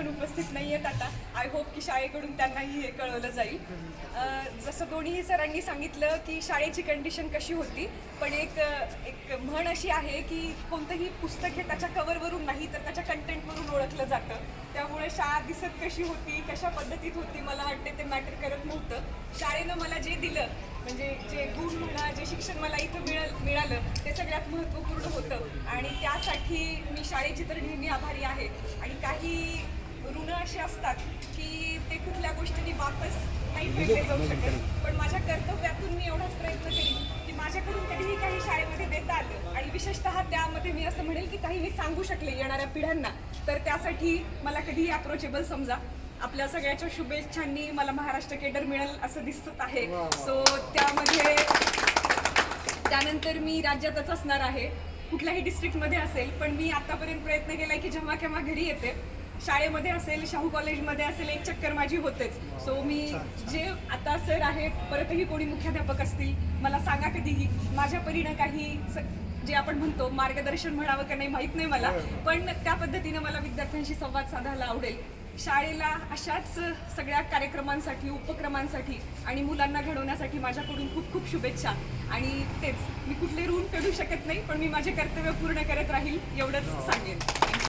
जण उपस्थित नाही आहेत आता. आय होप की शाळेकडून त्यांनाही हे कळवलं जाईल. जसं दोन्ही सरांनी सांगितलं की शाळेची कंडिशन कशी होती पण एक एक म्हण अशी आहे की कोणतंही पुस्तक हे त्याच्या कवरवरून नाही तर त्याच्या कंटेंटवरून ओळखलं जातं. त्यामुळे शाळा दिसत कशी होती कशा पद्धतीत होती मला वाटते ते मॅटर करत नव्हतं. शाळेनं मला जे दिलं म्हणजे जे गुण म्हणा जे शिक्षण मला इथं मिळ मिळालं ते सगळ्यात महत्त्वपूर्ण होतं. आणि त्यासाठी मी शाळेची तर नेहमी आभारी आहे. आणि काही गोष्टींनी वापस नाही फेडले जाऊ शकत. पण माझ्या कर्तव्यातून मी एवढाच प्रयत्न केली की माझ्याकडून कधीही काही शाळेमध्ये देता आलं आणि विशेषतः त्यामध्ये मी असं म्हणेल की काही मी सांगू शकले येणाऱ्या पिढ्यांना तर त्यासाठी मला कधीही अप्रोचेबल समजा. आपल्या सगळ्याच्या शुभेच्छांनी मला महाराष्ट्र केडर मिळेल असं दिसत आहे. सो त्यामध्ये त्यानंतर मी राज्यातच असणार आहे. कुठल्याही डिस्ट्रिक्टमध्ये असेल पण मी आतापर्यंत प्रयत्न केलाय की जेव्हा केव्हा घरी येते शाळेमध्ये असेल शाहू कॉलेजमध्ये असेल एक चक्कर माझी होतेच. सो मी जे आता सर आहेत परतही कोणी मुख्याध्यापक असतील मला सांगा कधीही. माझ्या परीनं काही स- जे आपण म्हणतो मार्गदर्शन म्हणावं का नाही माहीत नाही मला पण त्या पद्धतीनं मला विद्यार्थ्यांशी संवाद साधायला आवडेल. शाळेला अशाच सगळ्या कार्यक्रमांसाठी उपक्रमांसाठी आणि मुलांना घडवण्यासाठी माझ्याकडून खूप खूप शुभेच्छा. आणि तेच मी कुठले ऋण फेडू शकत नाही पण मी माझे कर्तव्य पूर्ण करत राहील एवढंच सांगेन.